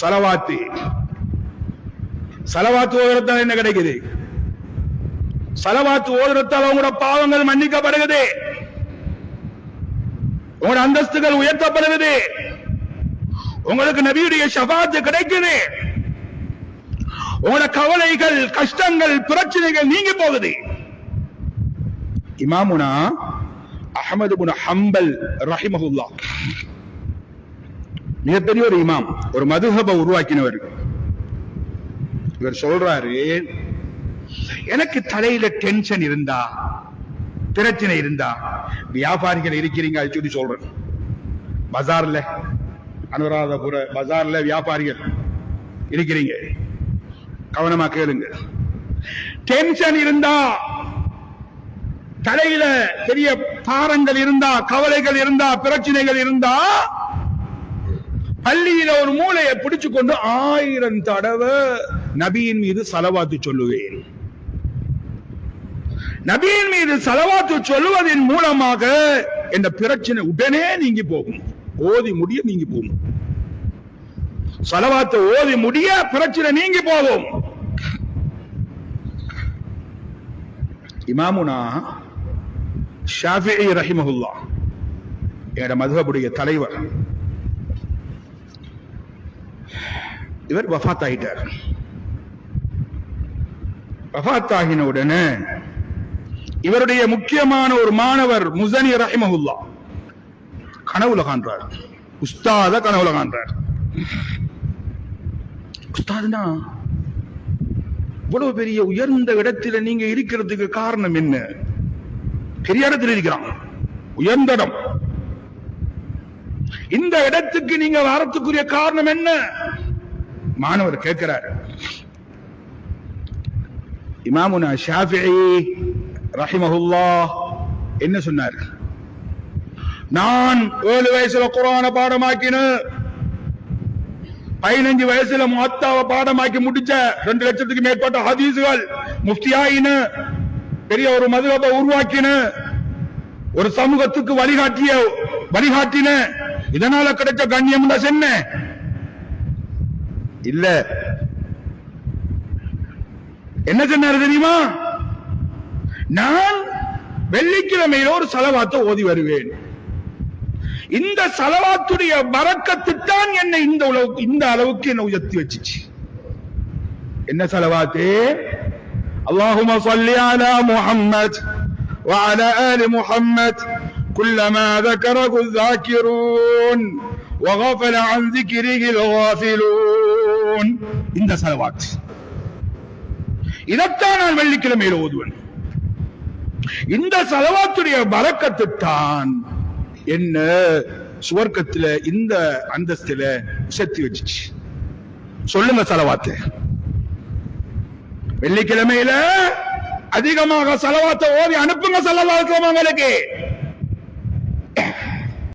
சலவாத்து. சலவாத்து ஓதுறதால என்ன கிடைக்குது? சலவாத்து ஓதுறதால உங்களோட பாவங்கள் மன்னிக்கப்படுகிறது. உங்களோட அந்தஸ்துகள் உயர்த்தப்படுகிறது. உங்களுக்கு நபியுடைய சபாத்து கிடைக்குது. உங்களோட கவலைகள் கஷ்டங்கள் பிரச்சனைகள் நீங்கி போகுது. இமாமுனா அஹமது புன ஹம்பல் ரஹிமஹுல்லா. மிகப்பெரிய ஒரு இமாம் ஒரு மதுஹப உருவாக்கினவர் இவர் சொல்றாரு எனக்கு தலையில டென்ஷன் இருந்தா பிரச்சனை இருந்தா வியாபாரிகள் இருக்கிறீங்க அது சொல்லி சொல்றேன். பஜார்ல அனுராதபுர பஜார்ல வியாபாரிகள் இருக்கிறீங்க. கவனமா கேளுங்க. டென்ஷன் இருந்தா தலையில பெரிய பாரங்கள் இருந்தா கவலைகள் இருந்தா பிரச்சனைகள் இருந்தா பள்ளியில ஒரு மூளையை பிடிச்சு கொண்டு ஆயிரம் தடவை நபியின் மீது சலவாத்து சொல்லுவேன். நபியின் மீது சலவாத்து சொல்லுவதன் மூலமாக இந்த பிரச்சனை உடனே நீங்கி போகும். ஓதி முடிய நீங்கி போகும். சலவாத்தை ஓதி முடிய பிரச்சனை நீங்கி போகும். இமாமுனா ஷாஃபி ரஹிமஹுல்லா என்னோட மதுஹபுடைய தலைவர். இவர் வஃத் ஆகிட்டார் வஃத் ஆகின உடனே இவருடைய முக்கியமான ஒரு மாணவர் முசனி ரஹிமஹுல்லா கனவுல காண்றார். உஸ்தாத கனவுல காண்றார். உஸ்தாதுனா இவ்வளவு பெரிய உயர்ந்த இடத்துல நீங்க இருக்கிறதுக்கு காரணம் என்ன? பெரிய இடத்துல இருக்கிறான். உயர்ந்த இடம். இந்த இடத்துக்கு நீங்க வரத்துக்குரிய காரணம் என்ன? மாணவர் கேட்கிறார். இமாமுனா ஷாஃபி ரஹிமஹுல்லா என்ன சொன்னார்? நான் ஏழு வயசுல குரான பாடமாக்கின பதினஞ்சு வயசுல முத்தாவ பாடமாக்கி முடிச்ச ரெண்டு லட்சத்துக்கு மேற்பட்ட ஹதீசுகள் முஃப்தியாயின பெரிய ஒரு மதுரப உருவாக்கின ஒரு சமூகத்துக்கு வழிகாட்டிய வழிகாட்டின இதனால கிடைச்ச கண்ணியம் தான் இல்ல என்ன சொன்னாரு தெரியுமா நான் வெள்ளிக்கிழமையில ஒரு செலவாத்தை ஓதி வருவேன் இந்த செலவாத்துடைய பறக்கத்துத்தான் என்னை இந்த உலகு இந்த அளவுக்கு என்ன உயர்த்தி வச்சுச்சு என்ன செலவாத்து اللهم صل على محمد وعلى آل محمد كلما ذكره الذاكرون وغفل عن ذكره الغافلون இந்த செலவாத் இதைத்தான் நான் வெள்ளிக்கிழமையில் ஓதுவேன் இந்த செலவாத்துடைய பறக்கத்துத்தான் என்ன சுவர்க்கத்துல இந்த அந்தஸ்துல உசத்தி வச்சுச்சு. சொல்லுங்க செலவாத்து. வெள்ளிக்கிழமையில அதிகமாக செலவாத்த ஓதி அனுப்புங்க செலவாத்தவங்களுக்கு